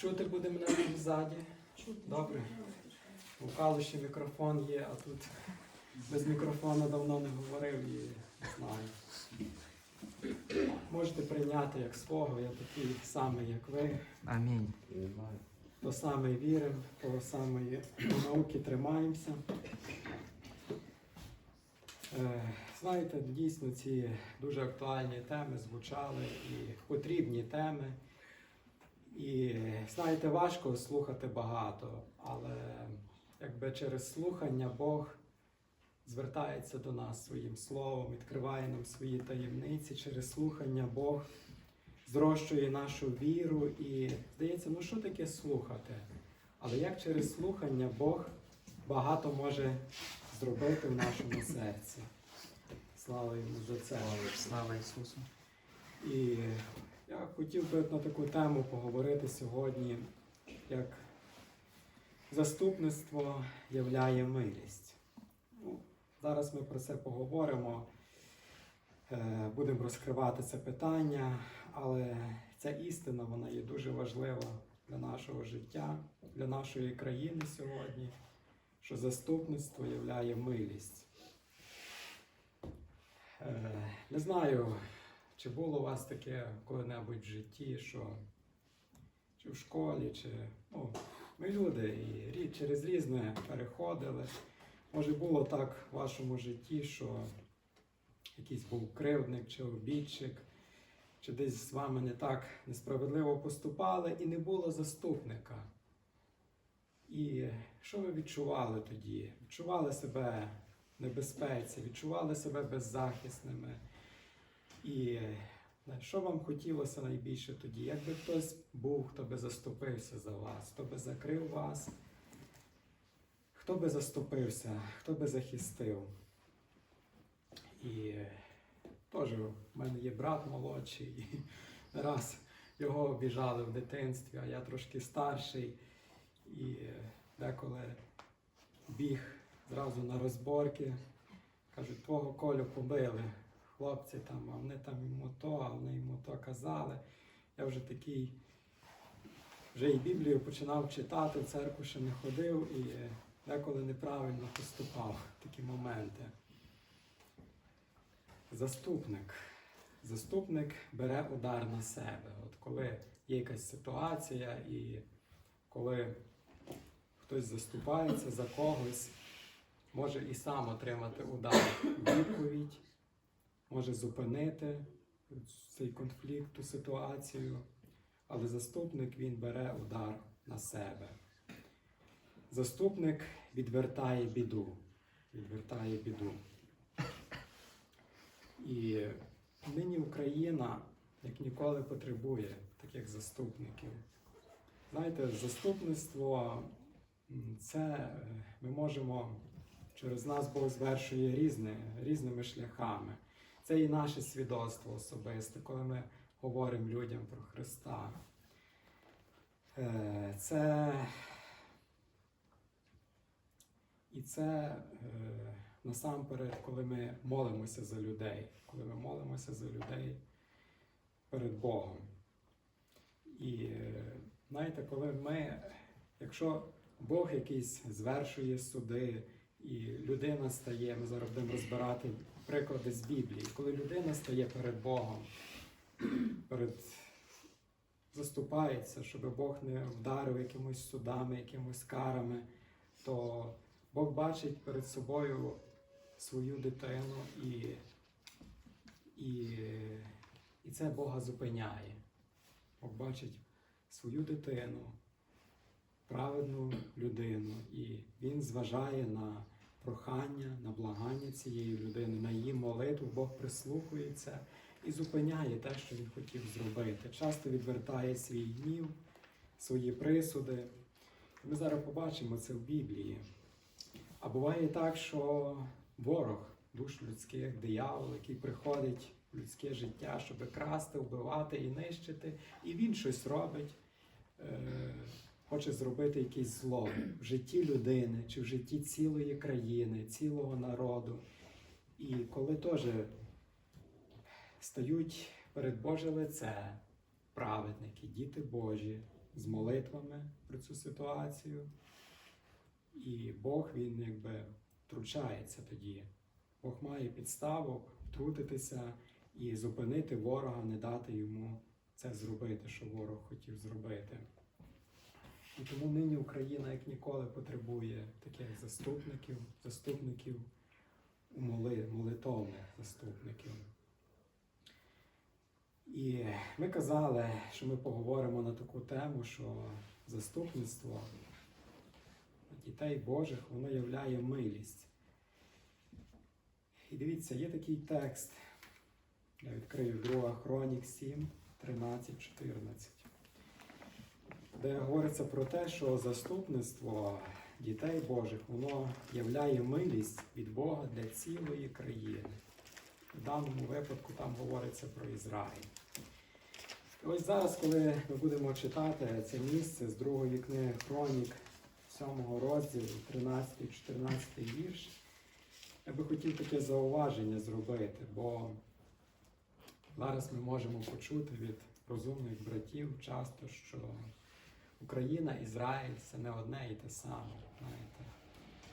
Чути буде мене там ззаді. Добре. У калуші мікрофон є, а тут без мікрофона давно не говорив і не знаю. Можете прийняти як свого, я такий самий, як ви. Амінь. До самої віри, до самої науки тримаємося. Е, Знаєте, дійсно ці дуже актуальні теми звучали і потрібні теми. І знаєте, важко слухати багато, але якби через слухання Бог звертається до нас своїм словом, відкриває нам свої таємниці. Через слухання Бог зрощує нашу віру і здається, ну що таке слухати? Але як через слухання Бог багато може зробити в нашому серці. Слава йому за це. Слава Ісусу. І я хотів би на таку тему поговорити сьогодні, як заступництво являє милість. Ну, зараз ми про це поговоримо, е, будемо розкривати це питання, але ця істина вона є дуже важлива для нашого життя, для нашої країни сьогодні, що заступництво являє милість. Е, Не знаю, чи було у вас таке коли-небудь в житті, що чи в школі, чи ну, ми люди і через різне переходили. Може було так в вашому житті, що якийсь був кривдник чи обідчик, чи десь з вами не так несправедливо поступали, і не було заступника. І що ви відчували тоді? Відчували себе в небезпеці, відчували себе беззахисними. І е, що вам хотілося найбільше тоді? Якби хтось був, хто би заступився за вас, хто би закрив вас, хто би заступився, хто би захистив. І е, теж в мене є брат молодший, і раз його обіжали в дитинстві, а я трошки старший. І е, деколи біг зразу на розборки. Кажуть, твого колю побили хлопці там, а вони там йому то, а вони йому то казали. Я вже такий, вже і Біблію починав читати, в церкву ще не ходив і деколи неправильно поступав такі моменти. Заступник. Заступник бере удар на себе. От коли є якась ситуація і коли хтось заступається за когось, може і сам отримати удар відповідь, може зупинити цей конфлікт, ту ситуацію, але заступник він бере удар на себе. Заступник відвертає біду. Відвертає біду. І нині Україна як ніколи потребує таких заступників. Знаєте, заступництво це е, ми можемо через нас Бог звершує різне, різними шляхами. Це і наше свідоцтво особисте, коли ми говоримо людям про Христа. Е, Це і це е, насамперед, коли ми молимося за людей, коли ми молимося за людей перед Богом. І е, знаєте, коли ми, якщо Бог якийсь звершує суди, і людина стає, ми зараз будемо розбирати приклади з Біблії, коли людина стає перед Богом, перед заступається, щоб Бог не вдарив якимось судами, якимось карами, то Бог бачить перед собою свою дитину і, і, і це Бога зупиняє. Бог бачить свою дитину, праведну людину, і Він зважає на прохання, на благання цієї людини, на її молитву, Бог прислухається і зупиняє те, що він хотів зробити. Часто відвертає свій гнів, свої присуди. Ми зараз побачимо це в Біблії. А буває так, що ворог душ людських, диявол, який приходить в людське життя, щоб красти, вбивати і нищити, і він щось робить, е, хоче зробити якесь зло в житті людини чи в житті цілої країни, цілого народу. І коли теж стають перед Боже лице праведники, діти Божі, з молитвами про цю ситуацію. І Бог він якби втручається тоді. Бог має підставу втрутитися і зупинити ворога, не дати йому це зробити, що ворог хотів зробити. І тому нині Україна як ніколи потребує таких заступників, заступників моли, молитовних заступників. І ми казали, що ми поговоримо на таку тему, що заступництво дітей Божих, воно являє милість. І дивіться, є такий текст. Я відкрию 2 Хронік 7, 13, 14, де говориться про те, що заступництво дітей Божих, воно являє милість від Бога для цілої країни. В даному випадку там говориться про Ізраїль. І ось зараз, коли ми будемо читати це місце з другої книги Хронік, 7 розділу, 13-14 вірш, я би хотів таке зауваження зробити, бо зараз ми можемо почути від розумних братів часто, що Україна, Ізраїль це не одне і те саме. Знаєте.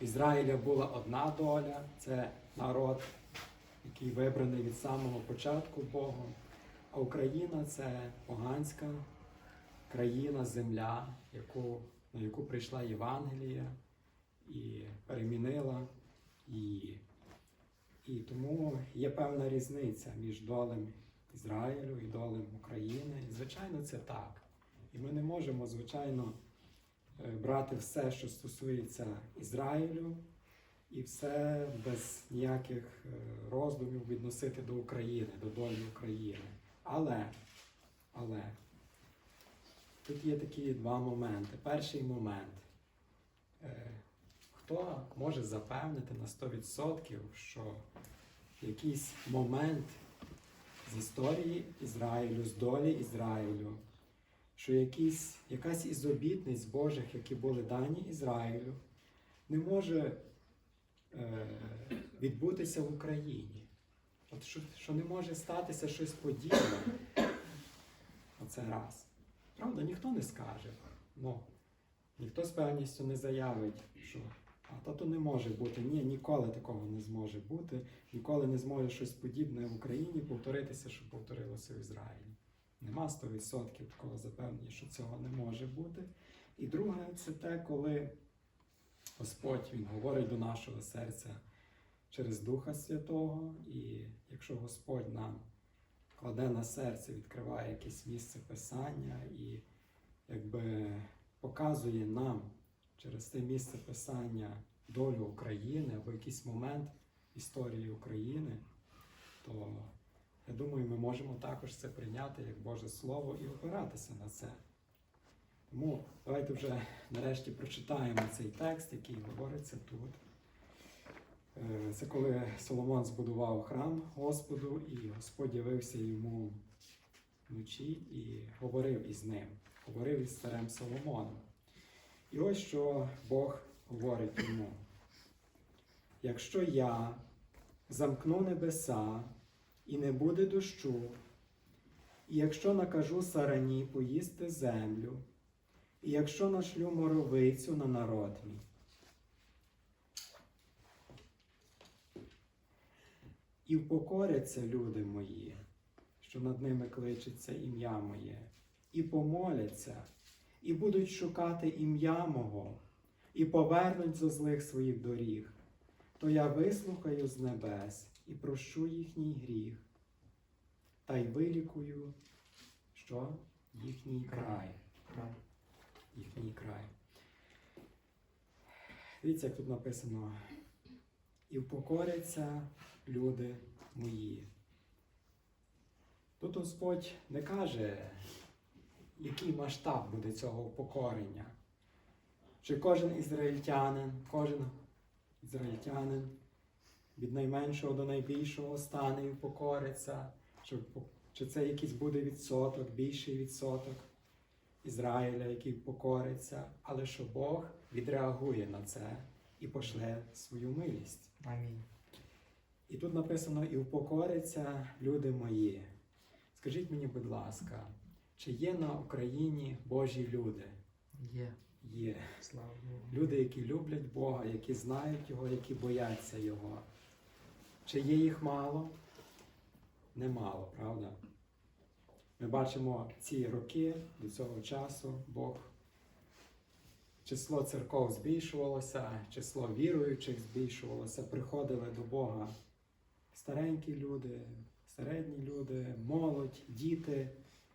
Ізраїля була одна доля, це народ, який вибраний від самого початку Богом. А Україна це поганська країна, земля, яку, на яку прийшла Євангелія і перемінила її. І тому є певна різниця між долем Ізраїлю і долем України. І, звичайно, це так. І ми не можемо, звичайно, е, брати все, що стосується Ізраїлю, і все без ніяких е, роздумів відносити до України, до долі України. Але, але тут є такі два моменти. Перший момент. Е, Хто може запевнити на 100%, що якийсь момент з історії Ізраїлю, з долі Ізраїлю, що якісь, якась із обітниць Божих, які були дані Ізраїлю, не може е, відбутися в Україні. От що, що не може статися щось подібне. Оце раз. Правда, ніхто не скаже. Ну, ніхто з певністю не заявить, що а та не може бути. Ні, ніколи такого не зможе бути. Ніколи не зможе щось подібне в Україні повторитися, що повторилося в Ізраїлі. Нема 100% такого запевнення, що цього не може бути. І друге, це те, коли Господь Він говорить до нашого серця через Духа Святого, і якщо Господь нам кладе на серце, відкриває якесь місце писання і якби показує нам через це місце писання долю України або якийсь момент історії України, то я думаю, ми можемо також це прийняти як Боже Слово і опиратися на це. Тому давайте вже нарешті прочитаємо цей текст, який говориться тут. Е, Це коли Соломон збудував храм Господу, і Господь явився йому вночі і говорив із ним, говорив із царем Соломоном. І ось що Бог говорить йому. Якщо я замкну небеса і не буде дощу, і якщо накажу сарані поїсти землю, і якщо нашлю моровицю на народ мій, і впокоряться люди мої, що над ними кличеться ім'я моє, і помоляться, і будуть шукати ім'я мого, і повернуть зо злих своїх доріг, то я вислухаю з небес і прощу їхній гріх, та й вилікую, що їхній край. Їхній край. Дивіться, як тут написано. І впокоряться люди мої. Тут Господь не каже, який масштаб буде цього упокорення. Чи кожен ізраїльтянин, кожен ізраїльтянин від найменшого до найбільшого стане і впокориться, чи, чи це якийсь буде відсоток, більший відсоток Ізраїля, який покориться, але що Бог відреагує на це і пошле свою милість. Амінь. І тут написано: і впокоряться люди мої. Скажіть мені, будь ласка, Чи є на Україні Божі люди? Є. Є. Слава Богу. Люди, які люблять Бога, які знають Його, які бояться Його. Чи є їх мало? Немало, правда? Ми бачимо ці роки до цього часу Бог. Число церков збільшувалося, число віруючих збільшувалося, приходили до Бога старенькі люди, середні люди, молодь, діти.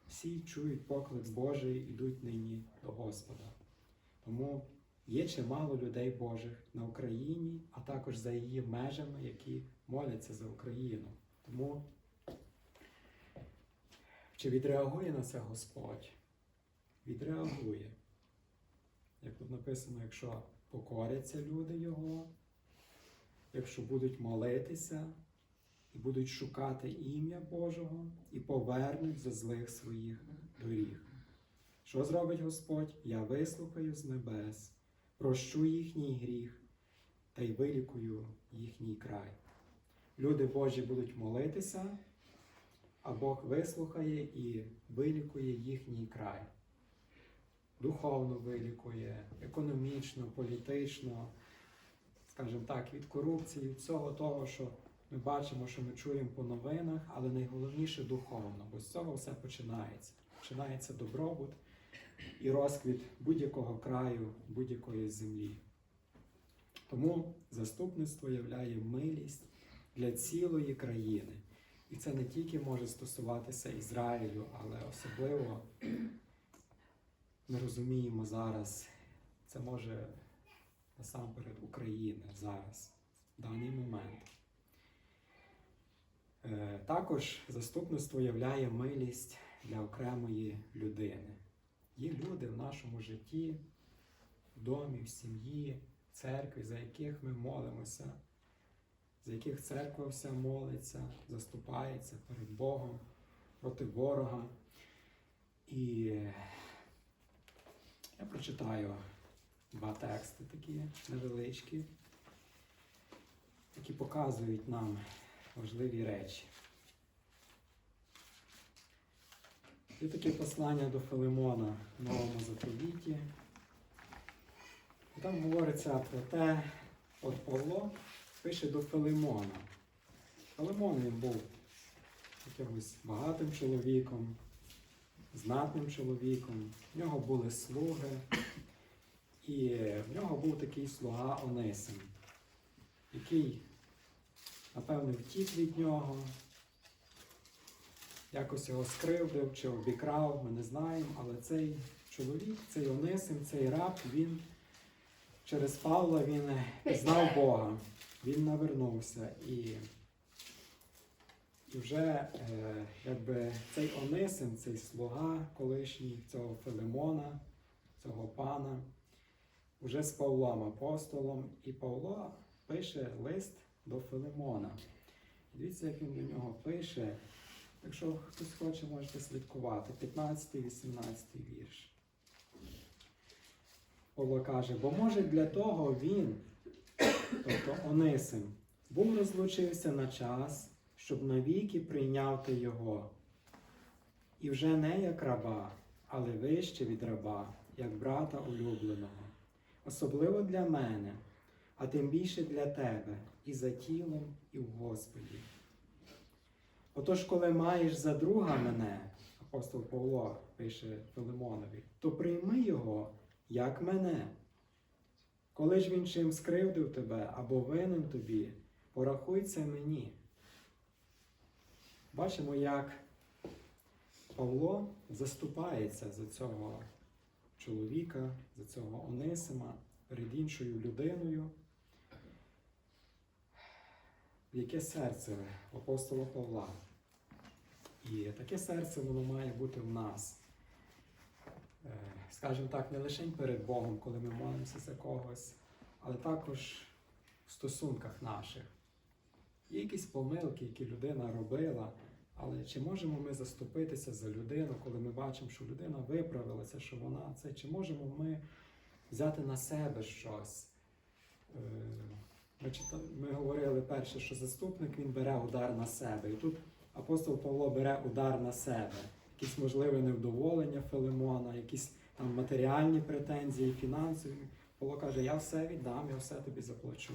Всі чують поклик Божий, ідуть нині до Господа. Тому є чимало людей Божих на Україні, а також за її межами, які моляться за Україну. Тому чи відреагує на це Господь? Відреагує. Як тут написано, якщо покоряться люди Його, якщо будуть молитися і будуть шукати ім'я Божого і повернуть зо злих своїх доріг. Що зробить Господь? Я вислухаю з небес, прощу їхній гріх та й вилікую їхній край. Люди Божі будуть молитися, а Бог вислухає і вилікує їхній край. Духовно вилікує, економічно, політично, скажімо так, від корупції, від всього того, що ми бачимо, що ми чуємо по новинах, але найголовніше духовно, бо з цього все починається. Починається добробут і розквіт будь-якого краю, будь-якої землі. Тому заступництво являє милість для цілої країни. І це не тільки може стосуватися Ізраїлю, але особливо ми розуміємо зараз, це може насамперед України зараз, в даний момент. Е, Також заступництво являє милість для окремої людини. Є люди в нашому житті, в домі, в сім'ї, в церкві, за яких ми молимося, за яких церква вся молиться, заступається перед Богом проти ворога. І я прочитаю два тексти такі невеличкі, які показують нам важливі речі. Є таке послання до Филимона в Новому заповіті. Там говориться про те, от Павло пише до Филимона. Филимон він був якимось багатим чоловіком, знатним чоловіком. В нього були слуги, і в нього був такий слуга Онисим, який, напевно, втік від нього, якось його скривдив чи обікрав, ми не знаємо, але цей чоловік, цей Онисим, цей раб, він через Павла він пізнав Бога, він навернувся і, і вже е, якби цей Онисим, цей слуга колишній цього Филимона, цього пана, вже з Павлом апостолом, і Павло пише лист до Филимона. Дивіться, як він до нього пише. Якщо хтось хоче, можете слідкувати. 15-18 вірш. Павло каже, бо може для того він, тобто Онисим, був розлучився на час, щоб навіки прийняв ти його. І вже не як раба, але вище від раба, як брата улюбленого. Особливо для мене, а тим більше для тебе, і за тілом, і в Господі. Отож, коли маєш за друга мене, апостол Павло пише Филимонові, то прийми його, як мене. Коли ж він чим скривдив тебе або винен тобі, порахуй це мені. Бачимо, як Павло заступається за цього чоловіка, за цього Онисима перед іншою людиною. Яке серце апостола Павла? І таке серце воно має бути в нас. Скажімо так, не лише перед Богом, коли ми молимося за когось, але також в стосунках наших. Є якісь помилки, які людина робила, але чи можемо ми заступитися за людину, коли ми бачимо, що людина виправилася, що вона це, чи можемо ми взяти на себе щось? Е, Ми, чита... ми говорили перше, що заступник він бере удар на себе. І тут апостол Павло бере удар на себе. якісь можливе невдоволення Филимона, якісь там матеріальні претензії, фінансові. Павло каже, я все віддам, я все тобі заплачу.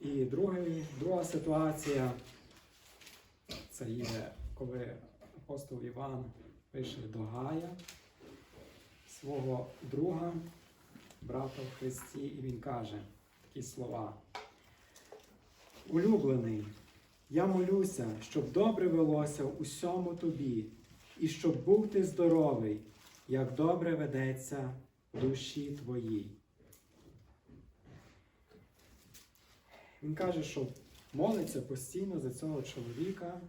І другий, друга ситуація це є, коли апостол Іван пише до Гая, свого друга, брата в Христі, і він каже такі слова. Улюблений, я молюся, щоб добре велося усьому тобі, і щоб був ти здоровий, як добре ведеться душі твоїй. Він каже, що молиться постійно за цього чоловіка,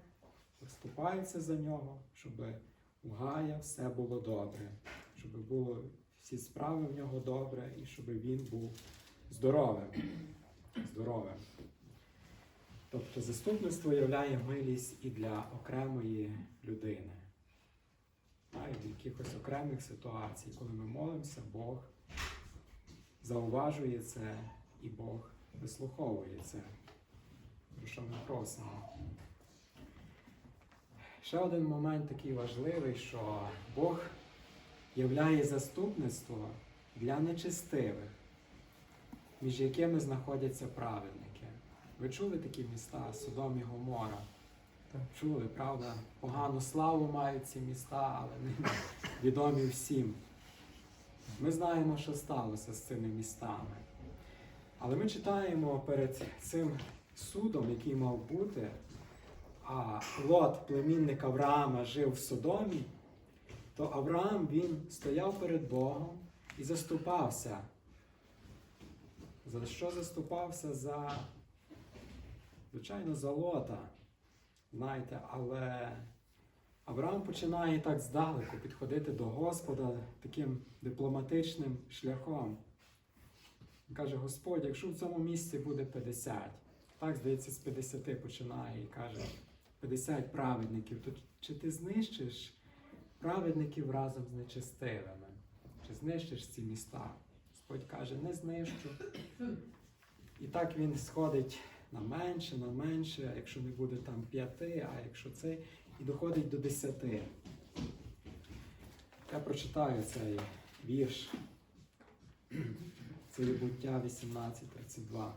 виступається за нього, щоб у Гая все було добре, щоб було всі справи в нього добре і щоб він був здоровим. здоровим. Тобто заступництво являє милість і для окремої людини. Навіть в якихось окремих ситуацій, коли ми молимося, Бог зауважує це і Бог вислуховує це, про що ми просимо. Ще один момент такий важливий, що Бог являє заступництво для нечестивих, між якими знаходяться праведники. Ви чули такі міста Содом і Гомора? Так. Чули, правда? Погану славу мають ці міста, але не відомі всім. Ми знаємо, що сталося з цими містами. Але ми читаємо перед цим судом, який мав бути, а Лот, племінник Авраама, жив в Содомі, то Авраам він стояв перед Богом і заступався. За що заступався? За, звичайно, за Лота. Знаєте, але Авраам починає так здалеку підходити до Господа таким дипломатичним шляхом. Каже, Господь, якщо в цьому місці буде 50, так, здається, з 50 починає і каже, 50 праведників, то чи ти знищиш праведників разом з нечестивими? Чи знищиш ці міста? Господь каже, не знищу. І так він сходить на менше, на менше, якщо не буде там п'яти, а якщо це, і доходить до десяти. Я прочитаю цей вірш. Це буття 18.32.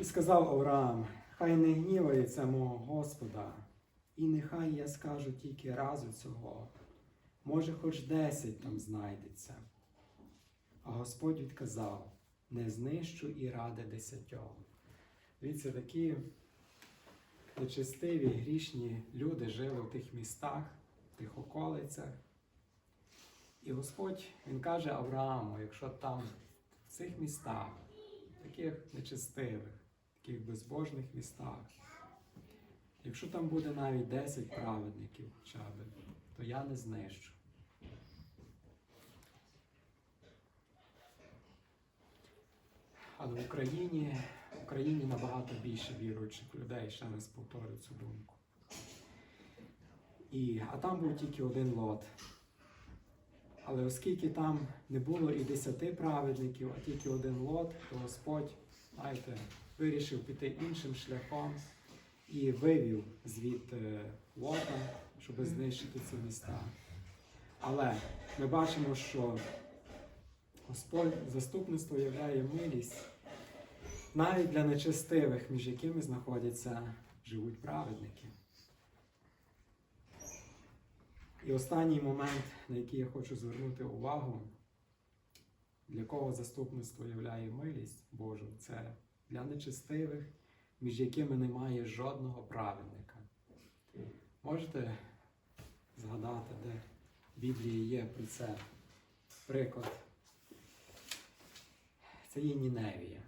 І сказав Авраам, хай не гнівається мого Господа, і нехай я скажу тільки разу цього, може, хоч десять там знайдеться. А Господь відказав: не знищу і ради десятьом. Дивіться, такі нечестиві, грішні люди жили в тих містах, в тих околицях. І Господь Він каже Аврааму, якщо там в цих містах, таких нечестивих, таких безбожних містах, якщо там буде навіть 10 праведників, хоча б, то я не знищу. Але в Україні, в Україні набагато більше віруючих людей, ще раз повторю цю думку. І, а там був тільки один лот. Але оскільки там не було і десяти праведників, а тільки один лот, то Господь, знаєте, вирішив піти іншим шляхом і вивів звідти лота, щоб знищити ці міста. Але ми бачимо, що Господь заступництво являє милість навіть для нечестивих, між якими знаходяться живуть праведники. І останній момент, на який я хочу звернути увагу, для кого заступництво являє милість Божу, це для нечестивих, між якими немає жодного праведника. Можете згадати, де в Біблії є про це приклад? Це є Ніневія.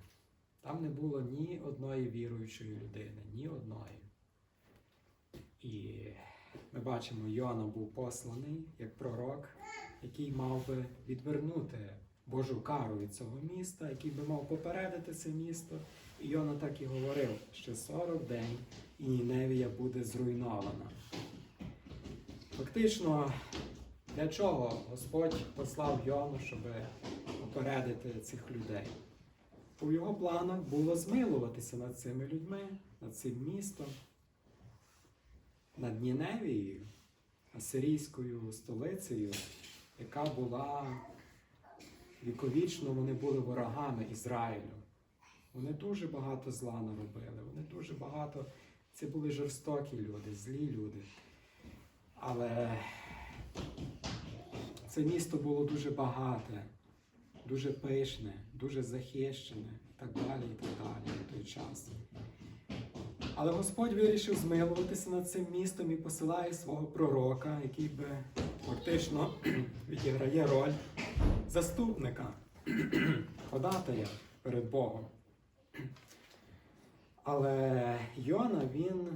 Там не було ні одної віруючої людини, ні одної. І ми бачимо, Йона був посланий як пророк, який мав би відвернути Божу кару від цього міста, який би мав попередити це місто. І Йона так і говорив, що 40 день і Ніневія буде зруйнована. Фактично, для чого Господь послав Йону, щоб попередити цих людей? у його планах було змилуватися над цими людьми, над цим містом, над Ніневією, асирійською столицею, яка була віковічно, вони були ворогами Ізраїлю. Вони дуже багато зла наробили, вони дуже багато. Це були жорстокі люди, злі люди. Але це місто було дуже багате, дуже пишне, дуже захищене і так далі, і так далі в той час. Але Господь вирішив змилуватися над цим містом і посилає свого пророка, який би фактично відіграє роль заступника, ходатая перед Богом. Але Йона він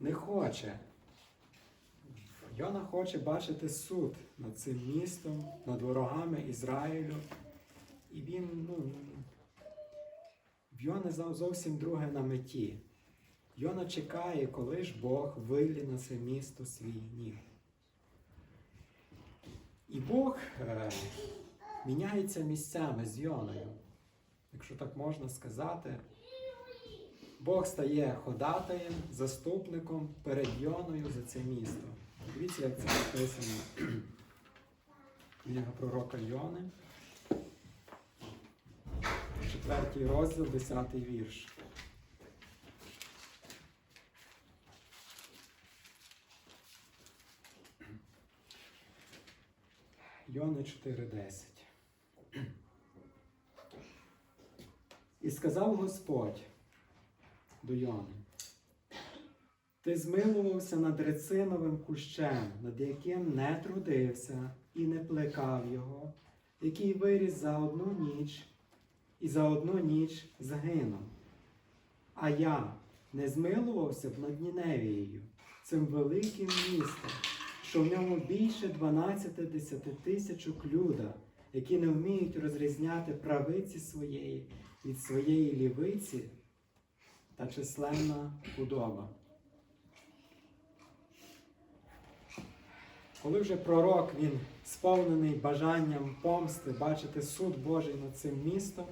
не хоче. Йона хоче бачити суд над цим містом, над ворогами Ізраїлю. І він, ну, в Йони зовсім друге на меті. Йона чекає, коли ж Бог вилє на це місто свій гнів. І Бог е, міняється місцями з Йоною, якщо так можна сказати. Бог стає ходатаєм, заступником перед Йоною за це місто. Дивіться, як це написано. Книга пророка Йони. Четвертий розділ, десятий вірш. Йони 4.10. І сказав Господь до Йони, ти змилувався над рециновим кущем, над яким не трудився і не плекав його, який виріс за одну ніч і за одну ніч загинув. А я не змилувався б над Ніневією, цим великим містом, що в ньому більше 12 тисячок люда, які не вміють розрізняти правиці своєї від своєї лівиці та численна худоба. Коли вже пророк він сповнений бажанням помсти бачити суд Божий над цим містом,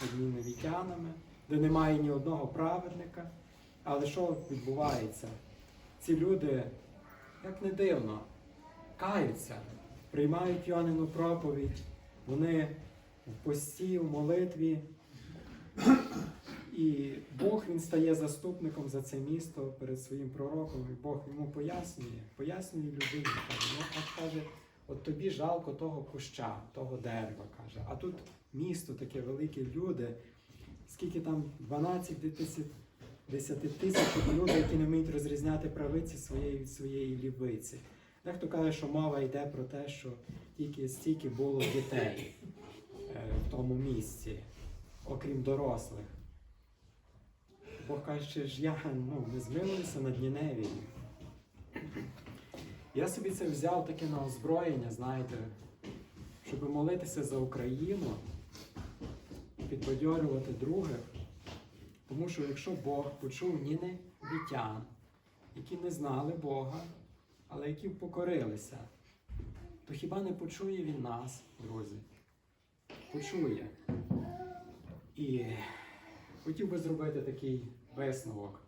над ніневітянами, де немає ні одного праведника, але що відбувається? Ці люди, як не дивно, каються, приймають Йонину проповідь, вони в пості, в молитві. І Бог він стає заступником за це місто перед своїм пророком, і Бог йому пояснює, пояснює людині, каже, ну от каже, от тобі жалко того куща, того дерева, каже. А тут місто таке велике люди, скільки там 12 10 10 тисяч людей, які не вміють розрізняти правиці своєї від своєї лівиці. Дехто каже, що мова йде про те, що тільки стільки було дітей е, в тому місці, окрім дорослих. Бог каже, що ж я ну, не змилуюся над Ніневією. Я собі це взяв таке на озброєння, знаєте, щоб молитися за Україну, підбадьорювати других. Тому що якщо Бог почув ніни вітян, які не знали Бога, але які покорилися, то хіба не почує він нас, друзі? Почує. І хотів би зробити такий висновок,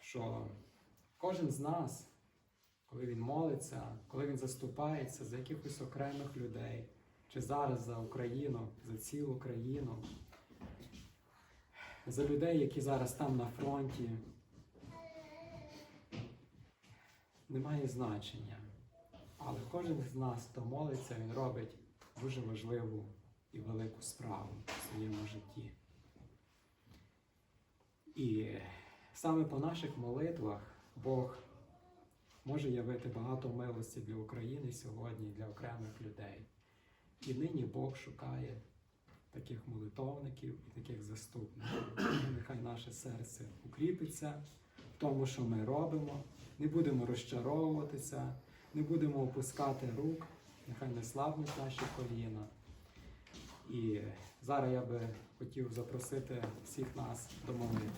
що кожен з нас, коли він молиться, коли він заступається за якихось окремих людей, чи зараз за Україну, за цілу країну, за людей, які зараз там на фронті, немає значення. Але кожен з нас, хто молиться, він робить дуже важливу і велику справу в своєму житті. І саме по наших молитвах Бог може явити багато милості для України сьогодні, для окремих людей. І нині Бог шукає таких молитовників і таких заступників. Нехай наше серце укріпиться в тому, що ми робимо, не будемо розчаровуватися, не будемо опускати рук, нехай не слабнуть наші коліна. І зараз я би хотів запросити всіх нас до молитви.